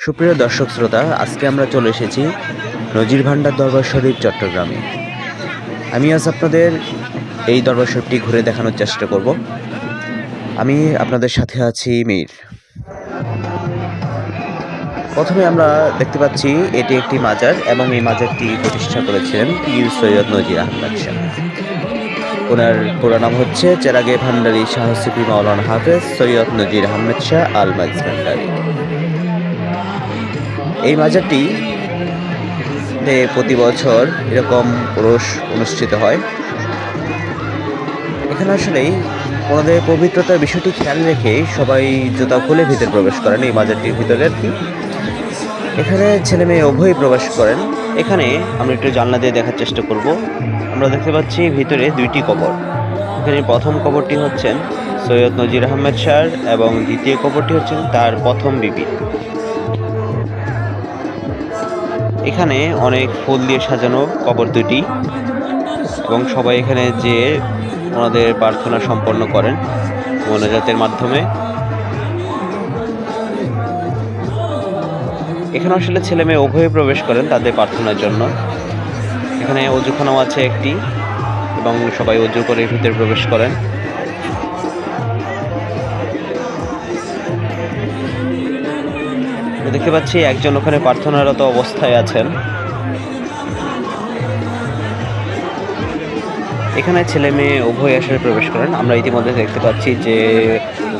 সুপ্রিয় দর্শক শ্রোতা, আজকে আমরা চলে এসেছি নজির ভান্ডার দরবার শরীফ, চট্টগ্রামে। আমি আজ আপনাদের এই দরবার শরীফটি ঘুরে দেখানোর চেষ্টা করব। আমি আপনাদের সাথে আছি মীর। প্রথমে আমরা দেখতে পাচ্ছি এটি একটি মাজার এবং এই মাজারটি প্রতিষ্ঠা করেছিলেন পীর সৈয়দ নজির আহমদ শাহ। ওনার পুরো নাম হচ্ছে চেরাগে ভান্ডারী সাহসিপি মাওলানা হাফেজ সৈয়দ নজির আহমেদ শাহ আল মাইজ ভান্ডারী এই মাজারটি প্রতি বছর এরকম পুরুষ অনুষ্ঠিত হয়। এখানে আসলেই ওনাদের পবিত্রতার বিষয়টি খেয়াল রেখে সবাই জুতা খুলে ভিতরে প্রবেশ করেন এই মাজারটির ভিতরে আর কি। এখানে ছেলে মেয়ে উভয়ই প্রবেশ করেন। এখানে আমরা একটু জানলা দিয়ে দেখার চেষ্টা করব। আমরা দেখতে পাচ্ছি ভিতরে দুইটি কবর। এখানে প্রথম কবরটি হচ্ছেন সৈয়দ নজির আহমেদ স্যার এবং দ্বিতীয় কবরটি হচ্ছেন তার প্রথম বিবি। এখানে অনেক ফুল দিয়ে সাজানো কবর দুটি এবং সবাই এখানে যে ওনাদের প্রার্থনা সম্পন্ন করেন মোনাজাতের মাধ্যমে। এখানে আসলে ছেলে মেয়ে উভয়ে প্রবেশ করেন তাদের প্রার্থনার জন্য। এখানে অজুখানাও আছে একটি এবং সবাই অজু করে ভিতরে প্রবেশ করেন। দেখতে পাচ্ছি একজন ওখানে প্রার্থনারত অবস্থায় আছেন। এখানে ছেলে মেয়ে উভয় আসলে প্রবেশ করেন। আমরা ইতিমধ্যে দেখতে পাচ্ছি যে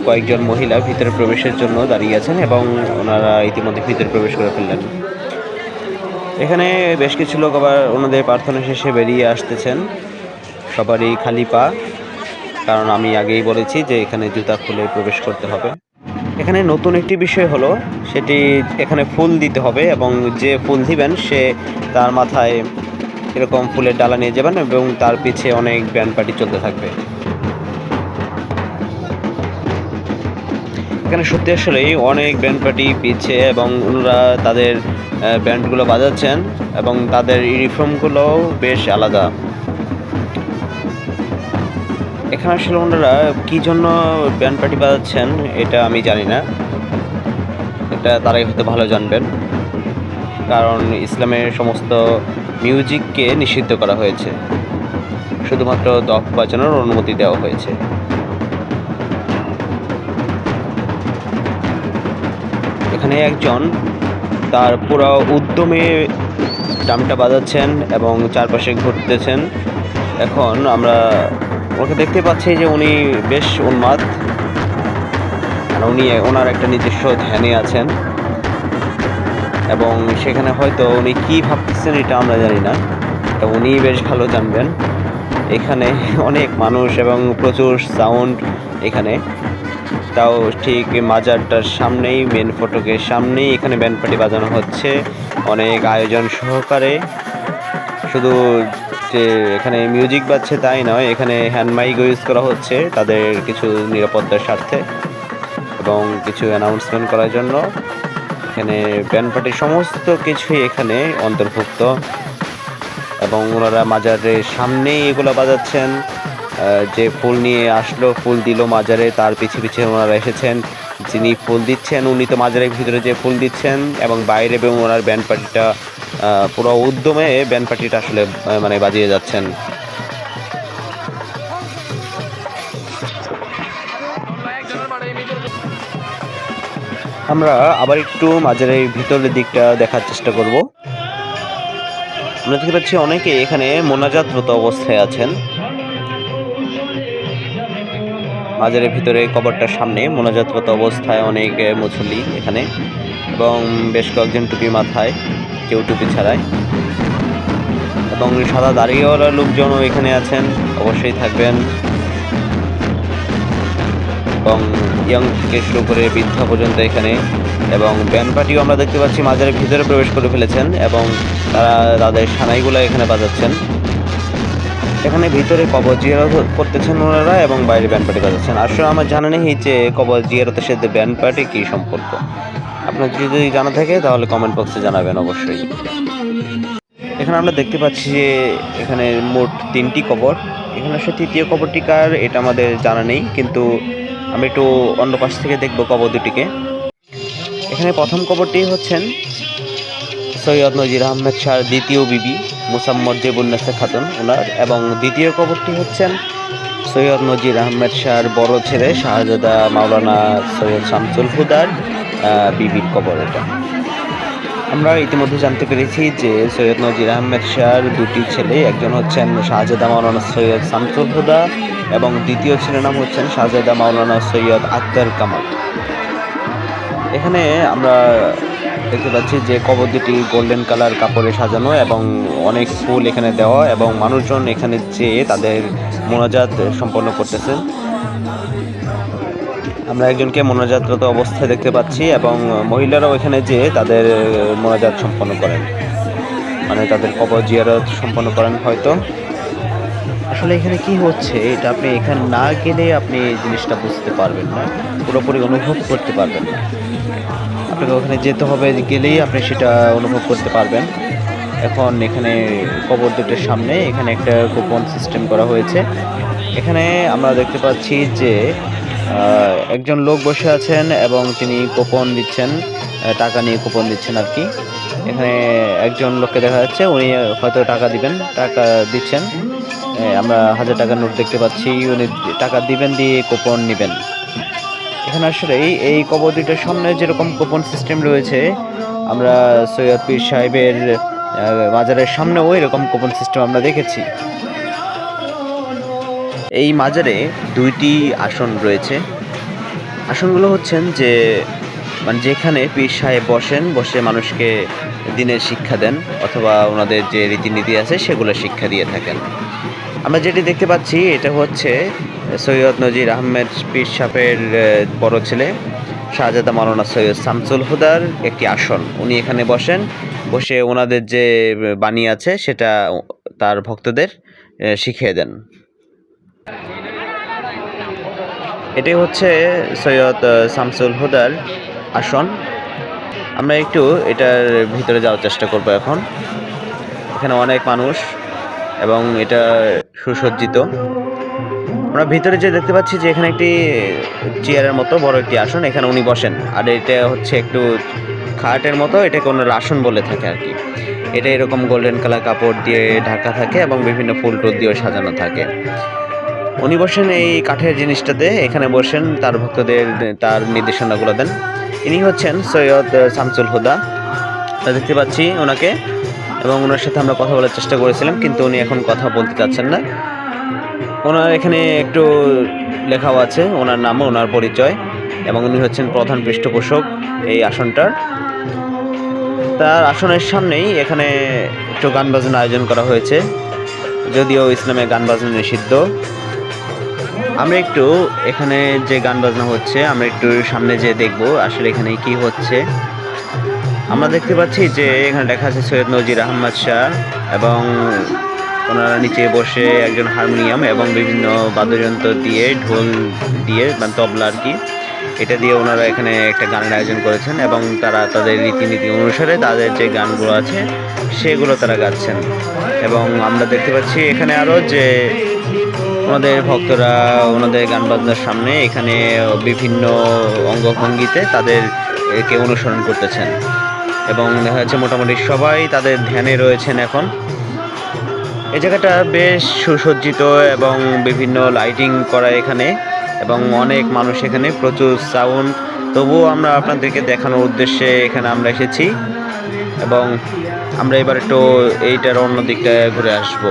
কয়েকজন মহিলা ভিতরে প্রবেশের জন্য দাঁড়িয়ে আছেন এবং ওনারা ইতিমধ্যে ভিতরে প্রবেশ করে ফেললেন। এখানে বেশ কিছু লোক আবার ওনাদের প্রার্থনা শেষে বেরিয়ে আসতেছেন। সবারই খালি পা, কারণ আমি আগেই বলেছি যে এখানে জুতা খুলে প্রবেশ করতে হবে। এখানে নতুন একটি বিষয় হলো, সেটি এখানে ফুল দিতে হবে এবং যে ফুল দিবেন সে তার মাথায় এরকম ফুলের ডালা নিয়ে যাবেন এবং তার পিছে অনেক ব্যান্ড পার্টি চলতে থাকবে। এখানে সত্যি আসলেই অনেক ব্যান্ড পার্টি পিছে এবং ওনারা তাদের ব্যান্ডগুলো বাজাচ্ছেন এবং তাদের ইউনিফর্মগুলোও বেশ আলাদা। এখানে আসলে ওনারা কী জন্য ব্যান্ড পার্টি বাজাচ্ছেন, এটা আমি জানি না। এটা তারাই হয়তো ভালো জানবেন। কারণ ইসলামের সমস্ত মিউজিককে নিষিদ্ধ করা হয়েছে। শুধুমাত্র দফ বাজানোর অনুমতি দেওয়া হয়েছে। এখানে একজন তার পুরো উদ্যমে ড্রামটা বাজাচ্ছেন এবং চারপাশে ঘুরতেছেন। এখন আমরা ওকে দেখতে পাচ্ছি যে উনি বেশ উন্মাদ। উনি ওনার একটা নিজস্ব ধ্যানে আছেন। এবং সেখানে হয়তো উনি কী ভাবতেছেন এটা আমরা জানি না। তো উনি বেশ ভালো জানবেন। এখানে অনেক মানুষ এবং প্রচুর সাউন্ড এখানে। তাও ঠিক মাজারটার সামনেই মেন ফটকের সামনেই এখানে ব্যান্ড পার্টি বাজানো হচ্ছে। অনেক আয়োজন সহকারে। শুধু যে এখানে মিউজিক বাজছে তাই নয়, এখানে হ্যান্ড মাইক ইউজ করা হচ্ছে তাদের কিছু নিরাপত্তার স্বার্থে এবং কিছু অ্যানাউন্সমেন্ট করার জন্য। এখানে ব্যান্ড পার্টির সমস্ত কিছুই এখানে অন্তর্ভুক্ত এবং ওনারা মাজারের সামনেই এগুলো বাজাচ্ছেন। যে ফুল নিয়ে আসলো, ফুল দিল মাজারে, তার পিছে পিছে ওনারা এসেছেন। যিনি ফুল দিচ্ছেন, উনি তো মাজারের ভিতরে যে ফুল দিচ্ছেন এবং বাইরে এবং ওনার ব্যান্ড পার্টিটা পুরো উদ্যমে ব্যান্ড পার্টিটা আসলে মানে বাজিয়ে যাচ্ছেন। আমরা আবার একটু মাজারের ভিতরের দিকটা দেখার চেষ্টা করব। আমরা দেখতে পাচ্ছি অনেকে এখানে মোনাজাতরত অবস্থায় আছেন। মাজারের ভিতরে কবরটার সামনে মোনাজাতরত অবস্থায় অনেক মুসল্লি এখানে। এবং বেশ কয়েকজন টুপি মাথায়, কেউ টুপি ছাড়ায় এবং সাদা দাঁড়িয়েওয়ালা লোকজনও এখানে আছেন, অবশ্যই থাকবেন। এবং ইয়ং থেকে শুরু করে বৃদ্ধা পর্যন্ত এখানে। এবং ব্যান্ড পার্টিও আমরা দেখতে পাচ্ছি মাজারের ভিতরে প্রবেশ করে ফেলেছেন এবং তারা তাদের সানাইগুলো এখানে বাজাচ্ছেন। এখানে ভিতরে কবর জিয়ারত করতেছেন ওনারা এবং বাইরে ব্যান্ড পার্টি বাজাচ্ছেন। আসলে আমার জানা নেই যে কবর জিয়ারতের সাথে ব্যান্ড পার্টি কী সম্পর্ক। আপনার যদি জানা থাকে, তাহলে কমেন্ট বক্সে জানাবেন অবশ্যই। এখানে আমরা দেখতে পাচ্ছি যে এখানে মোট তিনটি কবর। এখানে আসলে তৃতীয় কবরটি কার, এটা আমাদের জানা নেই, কিন্তু আমি একটু অন্য পাশ থেকে দেখব কবর দুটিকে। এখানে প্রথম কবরটি হচ্ছেন সৈয়দ নজির আহমেদ শাহর দ্বিতীয় বিবি মুসাম্মদ জেবুন্নেসা খাতুন ওনার এবং দ্বিতীয় কবরটি হচ্ছেন সৈয়দ নজির আহমেদ শাহর বড় ছেলে, শাহজাদা মাওলানা সৈয়দ শামসুল হুদার। বিবির কবর এটা। আমরা ইতিমধ্যে জানতে পেরেছি যে সৈয়দ নজির আহমেদ শাহর দুটি ছেলে, একজন হচ্ছেন শাহজাদা মাওলানা সৈয়দ শামসুল হুদা এবং দ্বিতীয় ছেলের নাম হচ্ছেন শাহজাদা মাওলানা সৈয়দ আক্তার কামাল। এখানে আমরা দেখতে পাচ্ছি যে কবর দুটি গোল্ডেন কালার কাপড়ে সাজানো এবং অনেক ফুল এখানে দেওয়া এবং মানুষজন এখানে যেয়ে তাদের মোনাজাত সম্পন্ন করতেছেন আমরা একজনকে মোনাজাতরত অবস্থায় দেখতে পাচ্ছি এবং মহিলারাও এখানে যেয়ে তাদের মোনাজাত সম্পন্ন করেন। মানে তাদের কবর জিয়ারত সম্পন্ন করেন হয়তো। আসলে এখানে কি হচ্ছে, এটা আপনি এখানে না গেলে আপনি এই জিনিসটা বুঝতে পারবেন না, পুরোপুরি অনুভব করতে পারবেন না। আপনাকে ওখানে যেতে হবে, গেলেই আপনি সেটা অনুভব করতে পারবেন। এখন এখানে কবর দুটোর সামনে এখানে একটা কুপন সিস্টেম করা হয়েছে। এখানে আমরা দেখতে পাচ্ছি যে একজন লোক বসে আছেন এবং তিনি কুপন দিচ্ছেন টাকা নিয়ে কুপন দিচ্ছেন আর কি। এখানে একজন লোককে দেখা যাচ্ছে উনি হয়তো টাকা দিবেন টাকা দিচ্ছেন। আমরা হাজার টাকার নোট দেখতে পাচ্ছি উনি টাকা দিবেন দিয়ে কুপন নেবেন। এখানে আসলে এই কবর সামনে যেরকম কুপন সিস্টেম রয়েছে আমরা সৈয়দ পীর সাহেবের আহ, মাজারের সামনেও এরকম কুপন সিস্টেম আমরা দেখেছি। এই মাজারে দুইটি আসন রয়েছে। আসনগুলো হচ্ছেন যে মানে যেখানে পীর সাহেব বসেন, বসে মানুষকে দিনের শিক্ষা দেন অথবা ওনাদের যে রীতিনীতি আছে সেগুলো শিক্ষা দিয়ে থাকেন। আমরা যেটি দেখতে পাচ্ছি, এটা হচ্ছে সৈয়দ নজির আহমেদ পীর সাহেবের বড় ছেলে, শাহজাদা মাওলানা সৈয়দ শামসুল হুদার একটি আসন। উনি এখানে বসেন, বসে ওনাদের যে বাণী আছে সেটা তার ভক্তদের শিখিয়ে দেন। এটাই হচ্ছে সৈয়দ শামসুল হুদার আসন। আমরা একটু এটার ভিতরে যাওয়ার চেষ্টা করব এখন। এখানে অনেক মানুষ এবং এটা সুসজ্জিত। আমরা ভিতরে যে দেখতে পাচ্ছি যে এখানে একটি চেয়ারের মতো বড় একটি আসন, এখানে উনি বসেন। আর এটা হচ্ছে একটু খাটের মতো, এটাকে ওনার আসন বলে থাকে আর কি। এটা এরকম গোল্ডেন কালার কাপড় দিয়ে ঢাকা থাকে এবং বিভিন্ন ফুল টুল দিয়েও সাজানো থাকে। উনি বসেন এই কাঠের জিনিসটাতে, এখানে বসেন, তার ভক্তদের, তার নির্দেশনাগুলো দেন। ইনি হচ্ছেন সৈয়দ শামসুল হুদা। দেখতে পাচ্ছি ওনাকে, এবং ওনার সাথে আমরা কথা বলার চেষ্টা করেছিলাম, কিন্তু উনি এখন কথা বলতে চাচ্ছেন না। ওনার এখানে একটু লেখাও আছে, ওনার নাম, ওনার পরিচয়, এবং উনি হচ্ছেন প্রধান পৃষ্ঠপোষক এই আসনটার। তার আসনের সামনেই এখানে একটু গান বাজনা আয়োজন করা হয়েছে, যদিও ইসলামে গান বাজনা নিষিদ্ধ। আমরা একটু এখানে যে গান বাজনা হচ্ছে, আমরা একটু সামনে যে দেখব আসলে এখানে কি হচ্ছে। আমরা দেখতে পাচ্ছি যে এখানে লেখা আছে সৈয়দ নজির আহমদ শাহ এবং ওনারা নিচে বসে একজন হারমোনিয়াম এবং বিভিন্ন বাদ্যযন্ত্র দিয়ে ঢোল দিয়ে মানে তবলা আর কি, এটা দিয়ে ওনারা এখানে একটা গানের আয়োজন করেছেন এবং তারা তাদের রীতিনীতি অনুসারে তাদের যে গানগুলো আছে সেগুলো তারা গাচ্ছেন। এবং আমরা দেখতে পাচ্ছি এখানে আরও যে ওনাদের ভক্তরা ওনাদের গান বাজনার সামনে এখানে বিভিন্ন অঙ্গভঙ্গিতে তাদের একে অনুসরণ করতেছেন। এবং দেখা যাচ্ছে মোটামুটি সবাই তাদের ধ্যানে রয়েছেন এখন। এই জায়গাটা বেশ সুসজ্জিত এবং বিভিন্ন লাইটিং করা এখানে এবং অনেক মানুষ এখানে প্রচুর সাউন্ড। তবুও আমরা আপনাদেরকে দেখানোর উদ্দেশ্যে এখানে আমরা এসেছি এবং আমরা এবার একটু এইটার অন্য দিকটা ঘুরে আসব।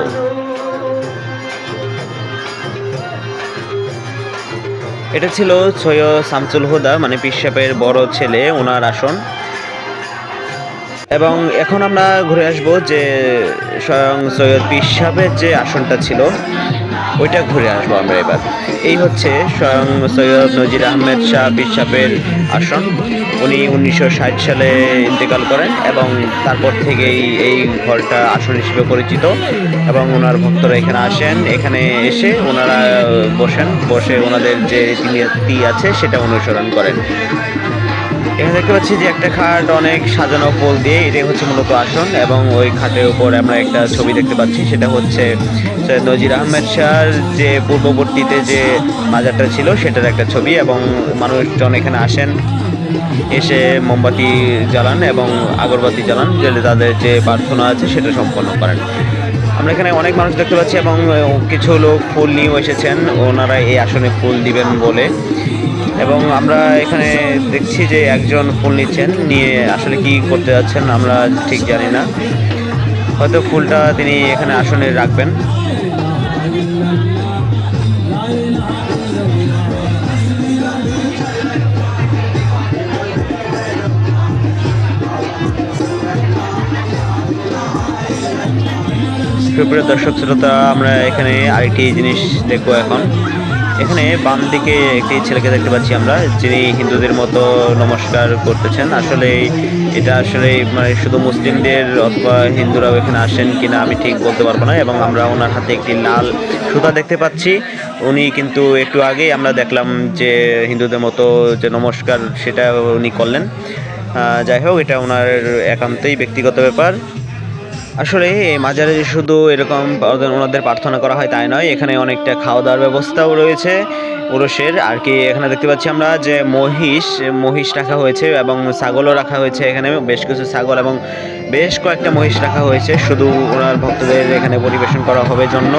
এটা ছিল সৈয়দ সামসুল হুদা মানে পিসাপের বড় ছেলে, ওনার আসন। এবং এখন আমরা ঘুরে আসব যে স্বয়ং সৈয়দ পিসাপের যে আসনটা ছিল। ওইটা ঘুরে আসব আমরা এবার। এই হচ্ছে স্বয়ং সৈয়দ নজির আহমেদ শাহ পিসাবের আসন। উনি উনিশশো ষাট সালে ইন্তেকাল করেন এবং তারপর থেকেই এই ঘরটা আসন হিসেবে পরিচিত এবং ওনার ভক্তরা এখানে আসেন। এখানে এসে ওনারা বসেন। বসে ওনাদের যে রীতিনীতি আছে সেটা অনুসরণ করেন। এখানে দেখতে পাচ্ছি যে একটা খাট অনেক সাজানো ফুল দিয়ে এটাই হচ্ছে মূলত আসন এবং ওই খাটের উপর আমরা একটা ছবি দেখতে পাচ্ছি, সেটা হচ্ছে নজির আহমেদ শাহর যে পূর্ববর্তীতে যে মাজারটা ছিল সেটার একটা ছবি এবং মানুষজন এখানে আসেন, এসে মোমবাতি জ্বালান এবং আগরবাতি জ্বালান, যেটা তাদের যে প্রার্থনা আছে সেটা সম্পন্ন করেন। আমরা এখানে অনেক মানুষ দেখতে পাচ্ছি এবং কিছু লোক ফুল নিয়েও এসেছেন, ওনারা এই আসনে ফুল দিবেন বলে। এবং আমরা এখানে দেখছি যে একজন ফুল নিচ্ছেন, নিয়ে আসলে কি করতে যাচ্ছেন আমরা ঠিক জানি না। হয়তো ফুলটা তিনি এখানে আসনে রাখবেন। দর্শক, শ্রোতা, আমরা এখানে আরেকটি জিনিস দেখব এখন। এখানে বাম দিকে একটি ছেলেকে দেখতে পাচ্ছি আমরা, যিনি হিন্দুদের মতো নমস্কার করতেছেন। আসলে এটা আসলে মানে শুধু মুসলিমদের অথবা হিন্দুরাও এখানে আসেন কিনা আমি ঠিক বলতে পারব না, এবং আমরা ওনার হাতে একটি লাল সুতা দেখতে পাচ্ছি। উনি কিন্তু একটু আগেই আমরা দেখলাম যে হিন্দুদের মতো যে নমস্কার সেটা উনি করলেন। যাই হোক, এটা ওনার একান্তই ব্যক্তিগত ব্যাপার। আসলে মাজারে যে শুধু এরকম ওনাদের প্রার্থনা করা হয় তাই নয়, এখানে অনেকটা খাওয়া দাওয়ার ব্যবস্থাও রয়েছে পুরুষের আর কি এখানে দেখতে পাচ্ছি আমরা যে মহিষ মহিষ রাখা হয়েছে এবং ছাগলও রাখা হয়েছে এখানে। বেশ কিছু ছাগল এবং বেশ কয়েকটা মহিষ রাখা হয়েছে। শুধু ওনার ভক্তদের এখানে পরিবেশন করা হবে জন্য।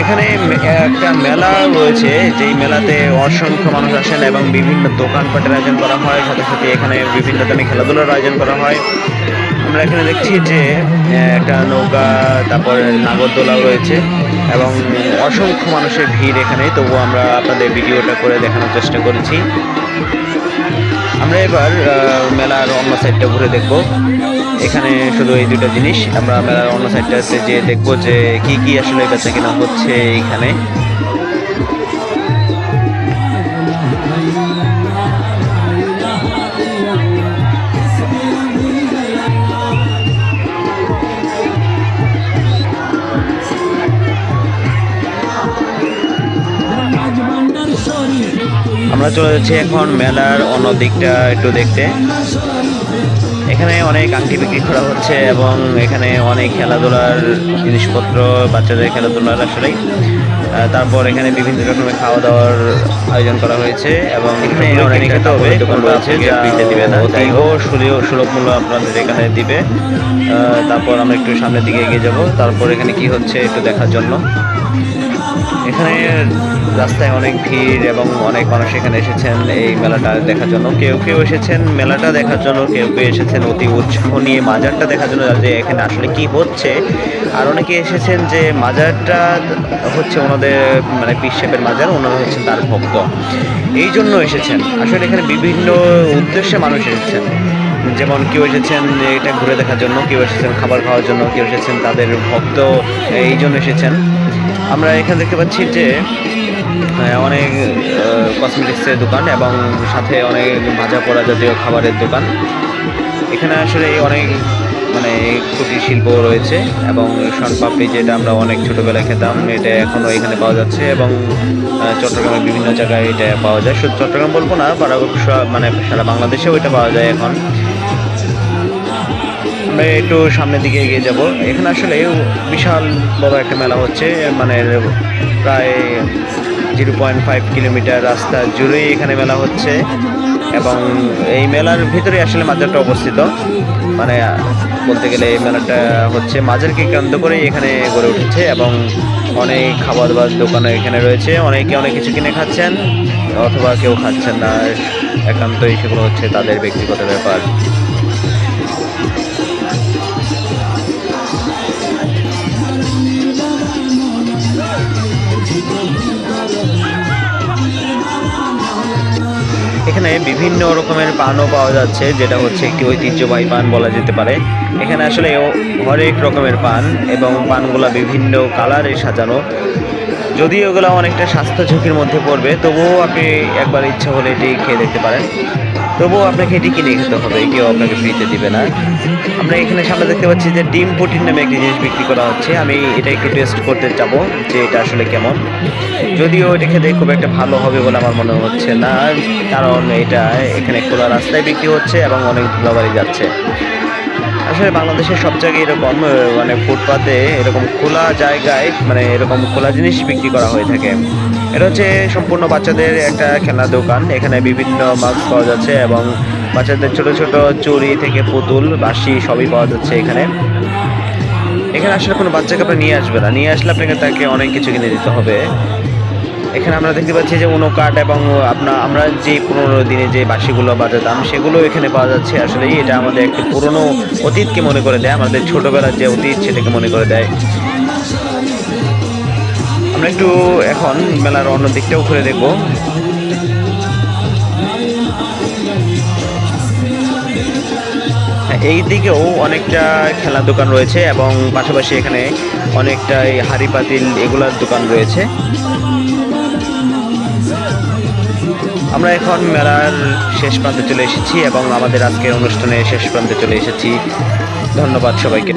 এখানে একটা মেলা রয়েছে, যেই মেলাতে অসংখ্য মানুষ আসেন এবং বিভিন্ন দোকানপাটের আয়োজন করা হয়। সাথে সাথে এখানে বিভিন্ন ধরনের খেলাধুলার আয়োজন করা হয়। আমরা এখানে দেখছি যে একটা নৌকা, তারপর নাগরদোলাও রয়েছে এবং অসংখ্য মানুষের ভিড় এখানে। তবুও আমরা আপনাদের ভিডিওটা করে দেখানোর চেষ্টা করেছি। আমরা এবার মেলার অন্য সাইডটা ঘুরে দেখব। এখানে শুধু এই দুটো জিনিস। আমরা মেলার অন্য সাইডটাতে যে দেখব যে, কি কি আসলে বেচা কেনা হচ্ছে এখানে। আমরা চলে যাচ্ছি এখন মেলার অন্য দিকটা একটু দেখতে। এখানে অনেক আংটি বিক্রি করা হচ্ছে এবং এখানে অনেক খেলাধুলার জিনিসপত্র বাচ্চাদের খেলাধুলার আসলেই। তারপর এখানে বিভিন্ন রকমের খাওয়া দাওয়ার আয়োজন করা হয়েছে এবং এখানে অনেক খেতে হবে। দোকান রয়েছে যা দিবে না। অতীব সুলভ মূল্য আপনাদের এখানে দিবে। তারপর আমরা একটু সামনের দিকে এগিয়ে যাব। তারপর এখানে কি হচ্ছে একটু দেখার জন্য। এখানে রাস্তায় অনেক ভিড় এবং অনেক মানুষ এখানে এসেছেন এই মেলাটা দেখার জন্য। কেউ কেউ এসেছেন মেলাটা দেখার জন্য, কেউ কেউ এসেছেন অতি উৎসাহ নিয়ে মাজারটা দেখার জন্য যে এখানে আসলে কি হচ্ছে। আর অনেকে এসেছেন যে মাজারটা হচ্ছে ওনাদের মানে পিসেপের মাজার, ওনারা হচ্ছেন তার ভক্ত। এই জন্য এসেছেন। আসলে এখানে বিভিন্ন উদ্দেশ্যে মানুষ এসেছেন। যেমন কেউ এসেছেন এটা ঘুরে দেখার জন্য, কেউ এসেছেন খাবার খাওয়ার জন্য, কেউ এসেছেন তাদের ভক্ত, এই জন্য এসেছেন। আমরা এখানে দেখতে পাচ্ছি যে অনেক কসমেটিক্সের দোকান এবং সাথে অনেক ভাজা পোড়া জাতীয় খাবারের দোকান। এখানে আসলে অনেক মানে কুটির শিল্প রয়েছে এবং শনপাপড়ি যেটা আমরা অনেক ছোটোবেলায় খেতাম, এটা এখনও এখানে পাওয়া যাচ্ছে এবং চট্টগ্রামের বিভিন্ন জায়গায় এটা পাওয়া যায়। শুধু চট্টগ্রাম বলব না মানে সারা বাংলাদেশেও এটা পাওয়া যায় এখন। আমরা একটু সামনের দিকে এগিয়ে যাব। এখানে আসলে বিশাল বড় একটা মেলা হচ্ছে মানে প্রায় জিরো পয়েন্ট ফাইভ কিলোমিটার রাস্তা জুড়েই এখানে মেলা হচ্ছে এবং এই মেলার ভিতরে আসলে মাজারটা অবস্থিত। মানে বলতে গেলে এই মেলাটা হচ্ছে মাজারকে কেন্দ্র করেই এখানে গড়ে উঠেছে এবং অনেক খাবার দাবার দোকানে এখানে রয়েছে। অনেকে অনেক কিছু কিনে খাচ্ছেন অথবা কেউ খাচ্ছেন না। একান্তই সেগুলো হচ্ছে তাদের ব্যক্তিগত ব্যাপার। এখানে বিভিন্ন রকমের পানও পাওয়া যাচ্ছে, যেটা হচ্ছে একটি ঐতিহ্যবাহী পান বলা যেতে পারে। এখানে আসলে হরেক রকমের পান এবং পানগুলা বিভিন্ন কালারে সাজানো। যদিও এগুলো অনেকটা স্বাস্থ্য ঝুঁকির মধ্যে পড়বে, তবুও আপনি একবার ইচ্ছা হলে এটি খেয়ে দেখতে পারেন। তবুও আপনাকে এটি কিনে খেতে হবে, কেউ আপনাকে ফ্রিতে দিবে না। আমরা এখানে সামনে দেখতে পাচ্ছি যে ডিম পুটিন নামে একটি জিনিস বিক্রি করা হচ্ছে। আমি এটা একটু টেস্ট করতে যাব যে এটা আসলে কেমন। যদিও এটা খেতে খুব একটা ভালো হবে বলে আমার মনে হচ্ছে না, কারণ এটা এখানে খোলা রাস্তায় বিক্রি হচ্ছে এবং অনেক ধুলাবাড়ি যাচ্ছে। আসলে বাংলাদেশের সব জায়গায় এরকম মানে ফুটপাতে এরকম খোলা জায়গায় মানে এরকম খোলা জিনিস বিক্রি করা হয়ে থাকে। এটা হচ্ছে সম্পূর্ণ বাচ্চাদের একটা খেলনা দোকান। এখানে বিভিন্ন মাস্ক পাওয়া যাচ্ছে এবং বাচ্চাদের ছোট ছোট চুড়ি থেকে পুতুল, বাঁশি সবই পাওয়া যাচ্ছে এখানে। এখানে আসলে কোনো বাচ্চাকে আপনি নিয়ে আসবে না। নিয়ে আসলে আপনাকে তাকে অনেক কিছু কিনে দিতে হবে। এখানে আমরা দেখতে পাচ্ছি যে উনো কাঠ এবং আপনার আমরা যে পুরোনো দিনে যে বাঁশিগুলো বাজাতাম, সেগুলো এখানে পাওয়া যাচ্ছে। আসলে এটা আমাদের একটি পুরনো অতীতকে মনে করে দেয়। আমাদের ছোটবেলার যে অতীত, সেটাকে মনে করে দেয়। আমরা একটু এখন মেলার অন্য দিকটাও ঘুরে দেখব। হ্যাঁ, এই দিকেও অনেকটা খেলার দোকান রয়েছে এবং পাশাপাশি এখানে অনেকটা এই হাড়ি পাতিল এগুলার দোকান রয়েছে। আমরা এখন মেলার শেষ প্রান্তে চলে এসেছি এবং আমাদের আজকের অনুষ্ঠানে শেষ প্রান্তে চলে এসেছি। ধন্যবাদ সবাইকে।